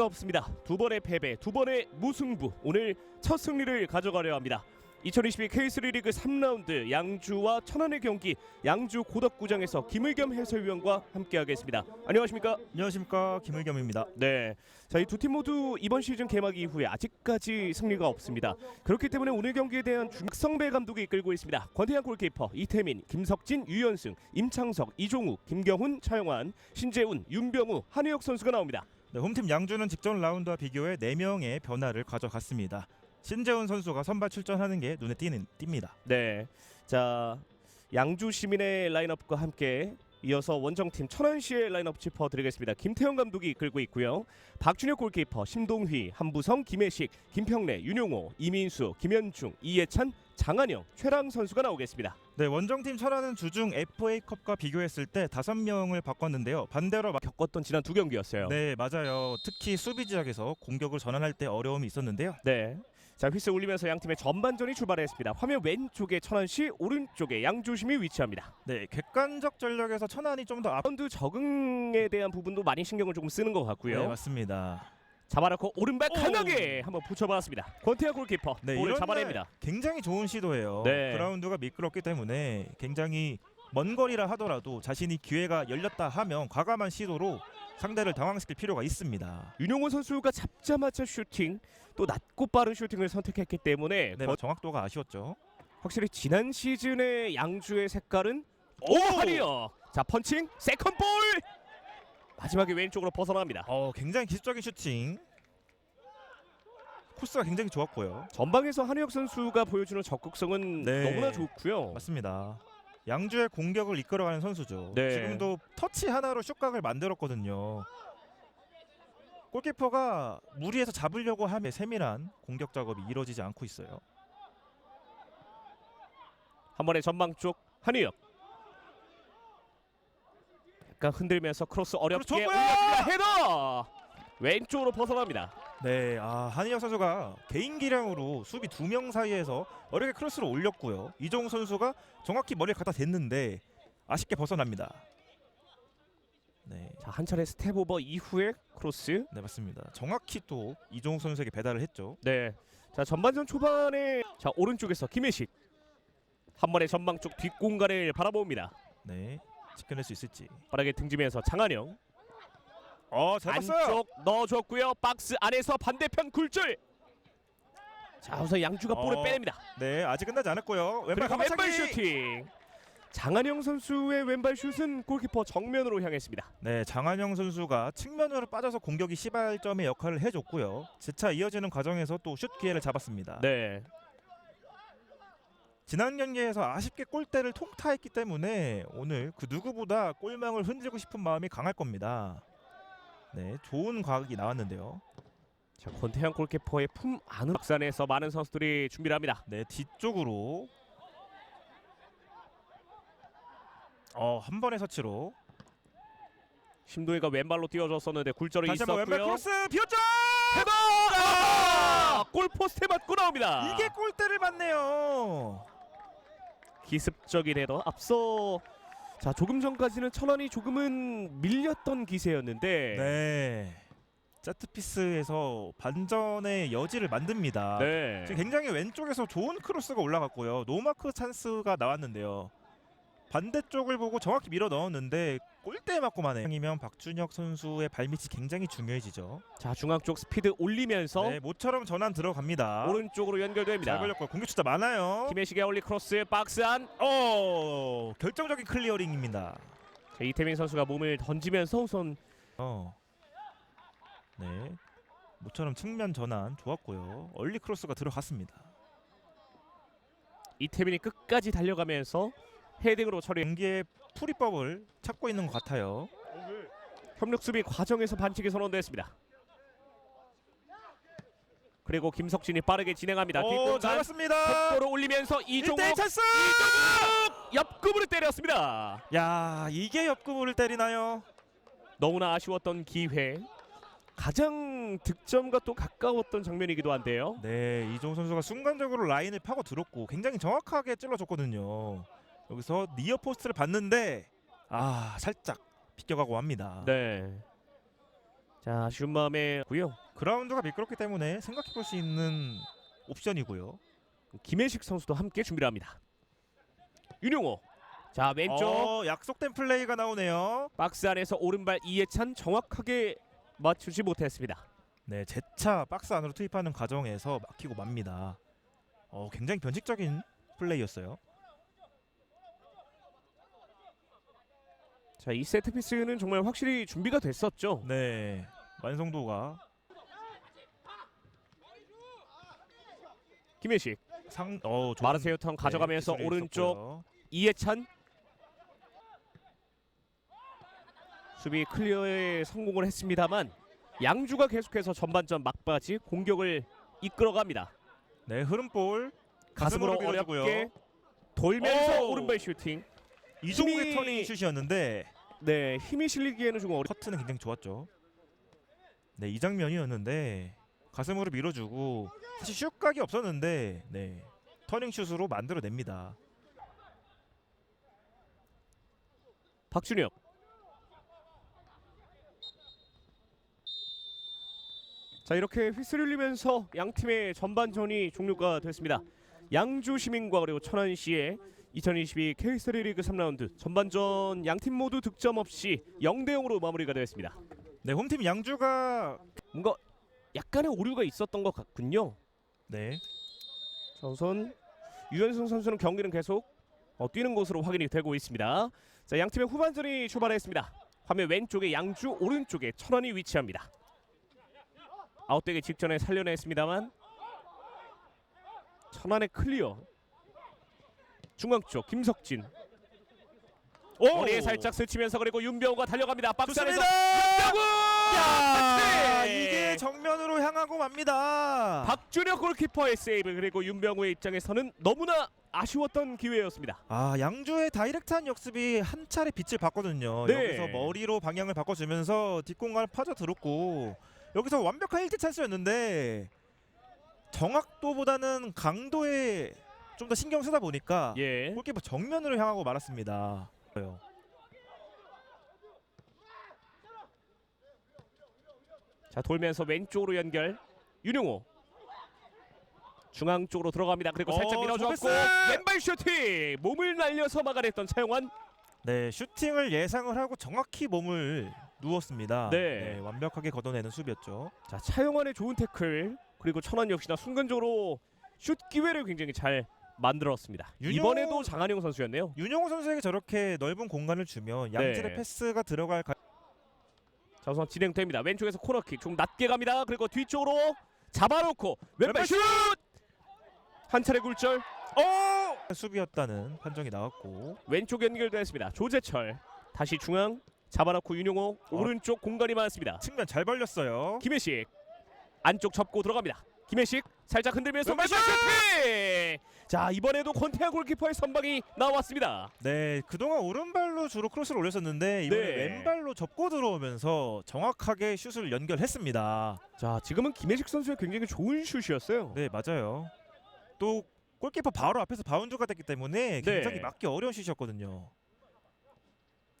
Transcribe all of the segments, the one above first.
승리가 없습니다. 두 번의 패배, 두 번의 무승부. 오늘 첫 승리를 가져가려 합니다. 2022 K3 리그 3라운드 양주와 천안의 경기 양주 고덕구장에서 김의겸 해설위원과 함께하겠습니다. 안녕하십니까? 안녕하십니까 김을겸입니다. 네. 자, 이 두 팀 모두 이번 시즌 개막 이후에 아직까지 승리가 없습니다. 그렇기 때문에 오늘 경기에 대한 중성배 감독이 이끌고 있습니다. 권태양 골키퍼, 이태민, 김석진, 유연승, 임창석, 이종욱, 김경훈, 차영환, 신재훈, 윤병우, 한우혁 선수가 나옵니다. 네, 홈팀 양주는 직전 라운드와 비교해 4명의 변화를 가져갔습니다. 신재훈 선수가 선발 출전하는 게 눈에 띄는 띕니다. 네. 자, 양주 시민의 라인업과 함께 이어서 원정팀 천안시의 라인업 짚어드리겠습니다. 김태형 감독이 이끌고 있고요. 박준혁 골키퍼, 심동휘, 한부성, 김혜식, 김평래, 윤용호, 이민수, 김현중, 이해찬, 장한영, 최랑 선수가 나오겠습니다. 네, 원정팀 철화는 주중 FA컵과 비교했을 때 5명을 바꿨는데요. 반대로 마- 겪었던 지난 두 경기였어요. 네, 맞아요. 특히 수비 지역에서 공격을 전환할 때 어려움이 있었는데요. 네. 자 휘슬 울리면서 양 팀의 전반전이 출발했습니다. 화면 왼쪽에 천안시, 오른쪽에 양주심이 위치합니다. 네, 객관적 전력에서 천안이 좀 더 앞. 라운드 적응에 대한 부분도 많이 신경을 조금 쓰는 것 같고요. 네, 맞습니다. 잡아놓고 오른발 오! 강하게 한번 붙여봤습니다. 권태아 골키퍼 네, 볼을 이런 잡아냅니다. 굉장히 좋은 시도예요. 네. 그라운드가 미끄럽기 때문에 굉장히 먼 거리라 하더라도 자신이 기회가 열렸다 하면 과감한 시도로 상대를 당황시킬 필요가 있습니다. 윤용호 선수가 잡자마자 슈팅 또 낮고 빠른 슈팅을 선택했기 때문에 네, 거- 정확도가 아쉬웠죠. 확실히 지난 시즌의 양주의 색깔은 오 하리어 자 펀칭 세컨 볼 마지막에 왼쪽으로 벗어납니다. 어, 굉장히 기술적인 슈팅. 코스가 굉장히 좋았고요. 전방에서 한우혁 선수가 보여주는 적극성은 네. 너무나 좋고요. 맞습니다. 양주의 공격을 이끌어가는 선수죠. 네. 지금도 터치 하나로 슛각을 만들었거든요. 골키퍼가 무리해서 잡으려고 하면 세밀한 공격 작업이 이루어지지 않고 있어요. 한 번에 전방 쪽 한우혁 약간 흔들면서 크로스 어렵게 좋고요! 올렸습니다. 헤더 왼쪽으로 벗어납니다. 네, 아, 한희혁 선수가 개인 기량으로 수비 두 명 사이에서 어렵게 크로스를 올렸고요. 이종우 선수가 정확히 머리를 갖다 댔는데 아쉽게 벗어납니다. 네, 자 한 차례 스텝 오버 이후에 크로스 네 맞습니다. 정확히 또 이종우 선수에게 배달을 했죠. 네. 자 전반전 초반에 자 오른쪽에서 김혜식 한 번에 전방 쪽 뒷공간을 바라봅니다. 네, 지켜낼 수 있을지. 빠르게 등지면서 장한영 어, 잘 봤어요. 안쪽 넣어줬고요. 박스 안에서 반대편 굴줄. 자 우선 양주가 볼을 어, 빼냅니다. 네, 아직 끝나지 않았고요. 왼발 그리고 가마차기. 슈팅. 장한영 선수의 왼발 슛은 골키퍼 정면으로 향했습니다. 네, 장한영 선수가 측면으로 빠져서 공격이 시발점의 역할을 해줬고요. 재차 이어지는 과정에서 또 슛 기회를 잡았습니다. 네. 지난 경기에서 아쉽게 골대를 통타했기 때문에 오늘 그 누구보다 골망을 흔들고 싶은 마음이 강할 겁니다. 네, 좋은 과학이 나왔는데요. 자 권태현 골키퍼의 품 안으로 박산에서 많은 선수들이 준비를 합니다. 네, 뒤쪽으로 어, 한 번의 서치로 심도희가 왼발로 뛰어줬었는데 굴절이 다시 한번 왼발 있었고요. 크로스 비었죠! 헤더! 아! 골포스트에 맞고 나옵니다. 이게 골대를 맞네요. 기습적인 헤더 앞서 자 조금 전까지는 천안이 조금은 밀렸던 기세였는데 네. 세트피스에서 반전의 여지를 만듭니다. 네. 지금 굉장히 왼쪽에서 좋은 크로스가 올라갔고요. 노마크 찬스가 나왔는데요. 반대쪽을 보고 정확히 밀어 넣었는데 골대에 맞고만 해. 이면 박준혁 선수의 발밑이 굉장히 중요해지죠. 자 중앙 쪽 스피드 올리면서 네, 모처럼 전환 들어갑니다. 오른쪽으로 연결됩니다. 잘 걸렸고 공격 숫자 많아요. 김혜식의 올리 크로스 박스 안. 어, 결정적인 클리어링입니다. 자, 이태민 선수가 몸을 던지면서 우선 어. 네. 모처럼 측면 전환 좋았고요. 얼리 크로스가 들어갔습니다. 이태민이 끝까지 달려가면서 헤딩으로 처리. 경기의 풀이법을 찾고 있는 것 같아요. 협력 수비 과정에서 반칙이 선언됐습니다. 그리고 김석진이 빠르게 진행합니다. 오, 뒷공간 잘 봤습니다. 속도를 올리면서 이종욱 1대1 찬스! 이종욱 옆구부를 때렸습니다. 야, 이게 옆구부를 때리나요? 너무나 아쉬웠던 기회. 가장 득점과 또 가까웠던 장면이기도 한데요. 네, 이종 선수가 순간적으로 라인을 파고 들었고 굉장히 정확하게 찔러줬거든요. 여기서 니어 포스트를 봤는데 아, 살짝 비껴가고 합니다. 네. 자 아쉬운 마음에 고요. 그라운드가 미끄럽기 때문에 생각해 볼 수 있는 옵션이고요. 김혜식 선수도 함께 준비를 합니다. 윤용호. 자 왼쪽 어, 약속된 플레이가 나오네요. 박스 안에서 오른발 이해찬 정확하게 맞추지 못했습니다. 네, 재차 박스 안으로 투입하는 과정에서 막히고 맙니다. 어, 굉장히 변칙적인 플레이였어요. 자 이 세트 피스는 정말 확실히 준비가 됐었죠. 네, 완성도가 김혜식 상, 어, 좋은, 마르세유 턴 네, 가져가면서 기술이 오른쪽 있었고요. 이해찬 수비 클리어에 성공을 했습니다만 양주가 계속해서 전반전 막바지 공격을 이끌어갑니다. 네, 흐름볼 가슴으로 가슴으로 밀어주고요. 어렵게 돌면서 오! 오른발 슈팅. 이종욱의 힘이- 터닝 슛이었는데 네 힘이 실리기에는 좀 어려. 커트는 굉장히 좋았죠. 네, 이 장면이었는데 가슴으로 밀어주고 사실 슛각이 없었는데 네, 터닝 슛으로 만들어냅니다. 박준혁. 자 이렇게 휘슬 울리면서 양 팀의 전반전이 종료가 됐습니다. 양주 시민과 그리고 천안시의 2022 K3 리그 3라운드 전반전 양팀 모두 득점 없이 0대 0으로 마무리가 되었습니다. 네, 홈팀 양주가 뭔가 약간의 오류가 있었던 것 같군요. 네, 자, 우선 유현승 선수는 경기는 계속 어, 뛰는 것으로 확인이 되고 있습니다. 자, 양 팀의 후반전이 출발했습니다. 화면 왼쪽에 양주, 오른쪽에 천안이 위치합니다. 아웃되기 직전에 살려냈습니다만 천안의 클리어. 중앙 쪽 김석진 오! 머리에 살짝 스치면서 그리고 윤병우가 달려갑니다. 박스 안에서 좋습니다. 윤병우! 야, 터치! 이게 정면으로 향하고 맙니다. 박준혁 골키퍼의 세이브 그리고 윤병우의 입장에서는 너무나 아쉬웠던 기회였습니다. 아 양주의 다이렉트한 역습이 한 차례 빛을 봤거든요. 네. 여기서 머리로 방향을 바꿔주면서 뒷공간을 파져들었고 여기서 완벽한 1대 찬스였는데 정확도보다는 강도에 좀 더 신경 쓰다 보니까 예. 골키퍼 정면으로 향하고 말았습니다. 자 돌면서 왼쪽으로 연결 윤용호 중앙 쪽으로 들어갑니다. 그리고 살짝 어, 밀어줬고! 왼발 슈팅 몸을 날려서 막아냈던 차영환 네 슈팅을 예상을 하고 정확히 몸을 누웠습니다. 네. 완벽하게 걷어내는 수비였죠. 자 차영환의 좋은 태클 그리고 천안 역시나 순간적으로 슛 기회를 굉장히 잘 만들었습니다. 윤용호- 이번에도 장한영 선수였네요. 윤영호 선수에게 저렇게 넓은 공간을 주면 양질의 네. 패스가 들어갈 가... 자 우선 진행됩니다. 왼쪽에서 코너킥 좀 낮게 갑니다. 그리고 뒤쪽으로 잡아놓고 왼발 왼발 슛! 한 차례 굴절 어! 수비였다는 판정이 나왔고 왼쪽 연결됐습니다. 조재철 다시 중앙 잡아놓고 윤용호 어. 오른쪽 공간이 많습니다. 측면 잘 벌렸어요. 김혜식 안쪽 접고 들어갑니다. 김혜식 살짝 흔들면서 왼발 슈팅! 자 이번에도 권태하 골키퍼의 선방이 나왔습니다. 네, 그동안 오른발로 주로 크로스를 올렸었는데 이번에 네. 왼발로 접고 들어오면서 정확하게 슛을 연결했습니다. 자 지금은 김혜식 선수의 굉장히 좋은 슛이었어요. 네, 맞아요. 또 골키퍼 바로 앞에서 바운드가 됐기 때문에 네. 굉장히 맞기 어려운 슛이었거든요.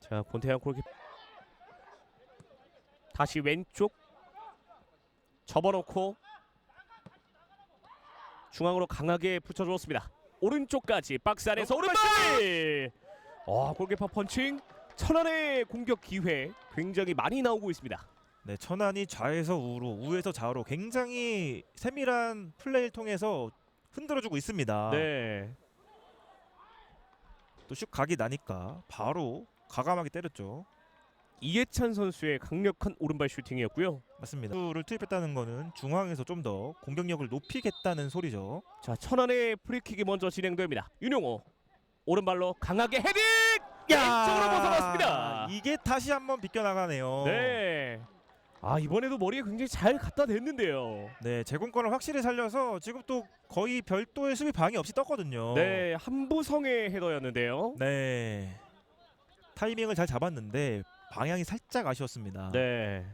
자 권태하 골키퍼 다시 왼쪽 접어놓고 중앙으로 강하게 붙여주었습니다. 오른쪽까지 박스 안에서 어, 오른발! 아 골키퍼 펀칭 천안의 공격 기회 굉장히 많이 나오고 있습니다. 네, 천안이 좌에서 우로, 우에서 좌로 굉장히 세밀한 플레이를 통해서 흔들어주고 있습니다. 네. 또 슛 각이 나니까 바로 과감하게 때렸죠. 이해찬 선수의 강력한 오른발 슈팅이었고요. 맞습니다. 를 투입했다는 거는 중앙에서 좀 더 공격력을 높이겠다는 소리죠. 자 천안의 프리킥이 먼저 진행됩니다. 윤용호 오른발로 강하게 헤딩 야! 왼쪽으로 벗어났습니다. 이게 다시 한번 비껴나가네요. 네. 아 이번에도 머리에 굉장히 잘 갖다 댔는데요. 네, 제공권을 확실히 살려서 지금 또 거의 별도의 수비 방해 없이 떴거든요. 네 한부성의 헤더였는데요. 네. 타이밍을 잘 잡았는데 방향이 살짝 아쉬웠습니다. 네.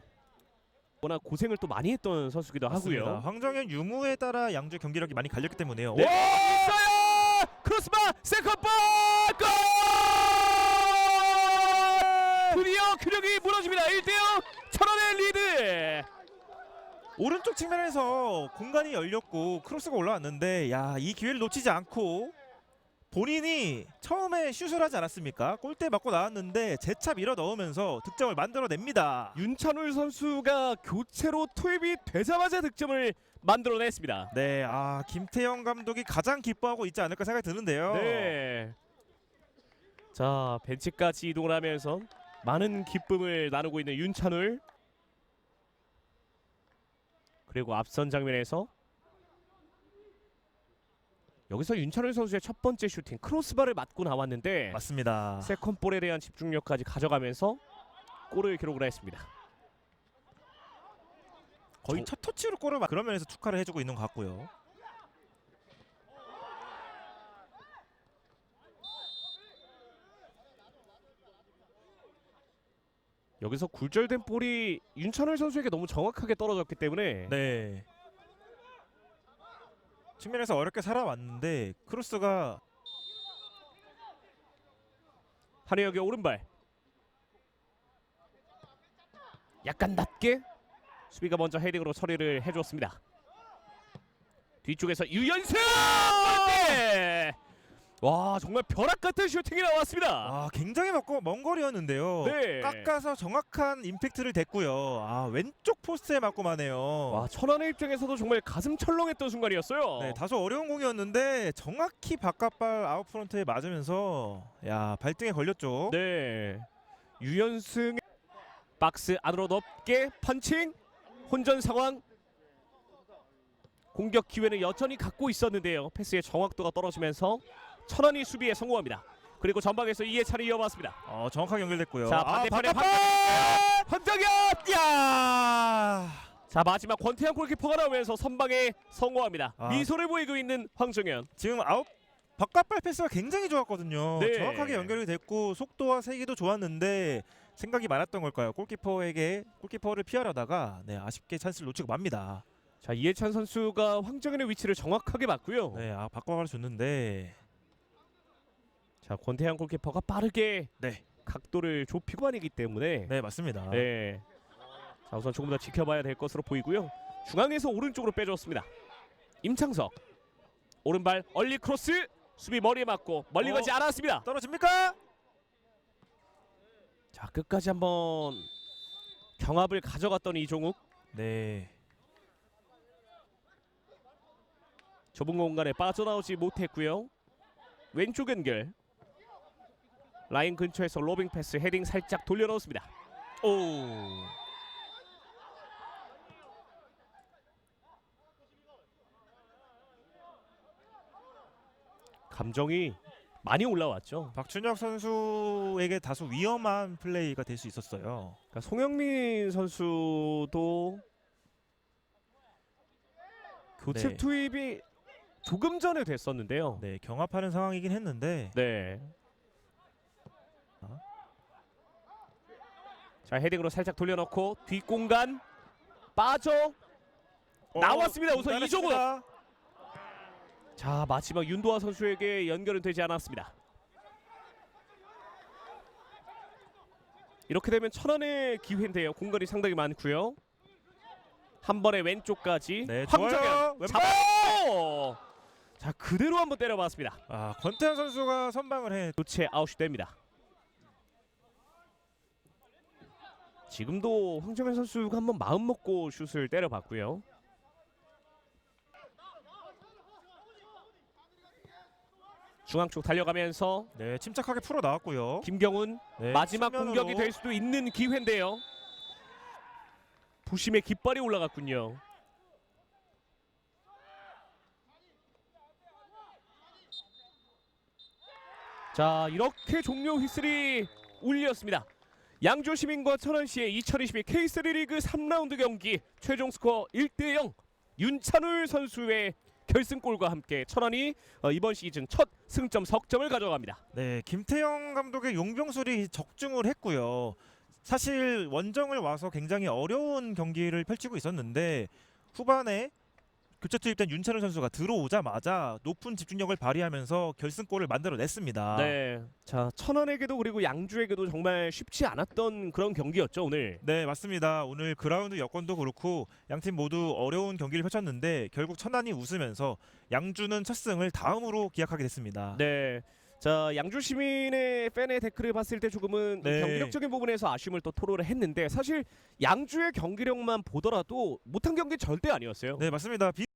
워낙 고생을 또 많이 했던 선수기도 맞습니다. 하고요. 황정현 유무에 따라 양주 경기력이 많이 갈렸기 때문에요. 네. 오! 있어요. 크로스바 세컨볼 골! 드디어 균형이 무너집니다. 1대0 천안의 리드. 오른쪽 측면에서 공간이 열렸고 크로스가 올라왔는데 야 이 기회를 놓치지 않고 본인이 처음에 슛을 하지 않았습니까? 골대 맞고 나왔는데 재차 밀어 넣으면서 득점을 만들어냅니다. 윤찬울 선수가 교체로 투입이 되자마자 득점을 만들어냈습니다. 네, 아 김태형 감독이 가장 기뻐하고 있지 않을까 생각이 드는데요. 네. 자 벤치까지 이동을 하면서 많은 기쁨을 나누고 있는 윤찬울. 그리고 앞선 장면에서 여기서 윤찬울 선수의 첫 번째 슈팅 크로스바를 맞고 나왔는데 맞습니다. 세컨볼에 대한 집중력까지 가져가면서 골을 기록을 했습니다. 거의 저- 첫 터치로 골을 막 그런 면에서 축하를 해주고 있는 것 같고요. 여기서 굴절된 볼이 윤찬울 선수에게 너무 정확하게 떨어졌기 때문에 네. 측면에서 어렵게 살아왔는데 크로스가 한혜혁의 오른발 약간 낮게 수비가 먼저 헤딩으로 처리를 해줬습니다. 뒤쪽에서 유연승! 네! 와 정말 벼락 같은 슈팅이 나왔습니다. 아 굉장히 먹고 먼 거리였는데요. 네. 깎아서 정확한 임팩트를 댔고요. 아 왼쪽 포스트에 맞고 마네요. 와 천안의 입장에서도 정말 가슴 철렁했던 순간이었어요. 네, 다소 어려운 공이었는데 정확히 바깥발 아웃프런트에 맞으면서 야 발등에 걸렸죠. 네. 유연승 박스 안으로 넓게 펀칭 혼전 상황 공격 기회는 여전히 갖고 있었는데요. 패스의 정확도가 떨어지면서 천안이 수비에 성공합니다. 그리고 전방에서 이해찬이 이어봤습니다. 어, 정확하게 연결됐고요. 자 반대편에 아, 바깥발! 황정현! 야! 자 마지막 권태현 골키퍼가 나오면서 선방에 성공합니다. 아. 미소를 보이고 있는 황정현. 지금 아웃 바깥발 패스가 굉장히 좋았거든요. 네. 정확하게 연결이 됐고 속도와 세기도 좋았는데 생각이 많았던 걸까요? 골키퍼에게 골키퍼를 피하려다가 네, 아쉽게 찬스를 놓치고 맙니다. 자 이해찬 선수가 황정현의 위치를 정확하게 봤고요. 네, 아 바꿔가려 줬는데 자 권태현 골키퍼가 빠르게 네, 각도를 좁히고 아니기 때문에 네 맞습니다. 네. 자 우선 조금 더 지켜봐야 될 것으로 보이고요. 중앙에서 오른쪽으로 빼줬습니다. 임창석 오른발 얼리 크로스 수비 머리에 맞고 멀리 어. 가지 않았습니다. 떨어집니까? 자 끝까지 한번 경합을 가져갔던 이종욱 네, 좁은 공간에 빠져나오지 못했고요. 왼쪽 연결 라인 근처에서 로빙 패스 헤딩 살짝 돌려넣었습니다. 오, 감정이 많이 올라왔죠. 박준혁 선수에게 다소 위험한 플레이가 될 수 있었어요. 그러니까 송영민 선수도 교체 네. 투입이 조금 전에 됐었는데요. 네, 경합하는 상황이긴 했는데 네. 자 헤딩으로 살짝 돌려놓고 뒷공간 빠져 나왔습니다. 우선. 칩니다. 자 마지막 윤도아 선수에게 연결은 되지 않았습니다. 이렇게 되면 천안의 기회인데요. 공간이 상당히 많고요. 한 번에 왼쪽까지 네, 황정현. 왼발. 잡아. 자 그대로 한번 때려봤습니다. 아, 권태현 선수가 선방을 해. 교체 아웃이 됩니다. 지금도 황정현 선수가 한번 마음 먹고 슛을 때려봤고요. 중앙 쪽 달려가면서 네, 침착하게 풀어 나왔고요. 김경훈 네, 마지막 측면으로. 공격이 될 수도 있는 기회인데요. 부심의 깃발이 올라갔군요. 자 이렇게 종료 휘슬이 울렸습니다. 양주 시민과 천안시의 2022 K3 리그 3라운드 경기 최종 스코어 1대 0 윤찬울 선수의 결승골과 함께 천안이 어, 이번 시즌 첫 승점 석점을 가져갑니다. 네, 김태형 감독의 용병술이 적중을 했고요. 사실 원정을 와서 굉장히 어려운 경기를 펼치고 있었는데 후반에 교체 투입된 윤찬우 선수가 들어오자마자 높은 집중력을 발휘하면서 결승골을 만들어냈습니다. 네. 자, 천안에게도 그리고 양주에게도 정말 쉽지 않았던 그런 경기였죠, 오늘. 네 맞습니다. 오늘 그라운드 여건도 그렇고 양팀 모두 어려운 경기를 펼쳤는데 결국 천안이 웃으면서 양주는 첫 승을 다음으로 기약하게 됐습니다. 네. 자, 양주 시민의 팬의 댓글을 봤을 때 조금은 네. 경기력적인 부분에서 아쉬움을 또 토로를 했는데 사실 양주의 경기력만 보더라도 못한 경기 절대 아니었어요. 네 맞습니다. 비...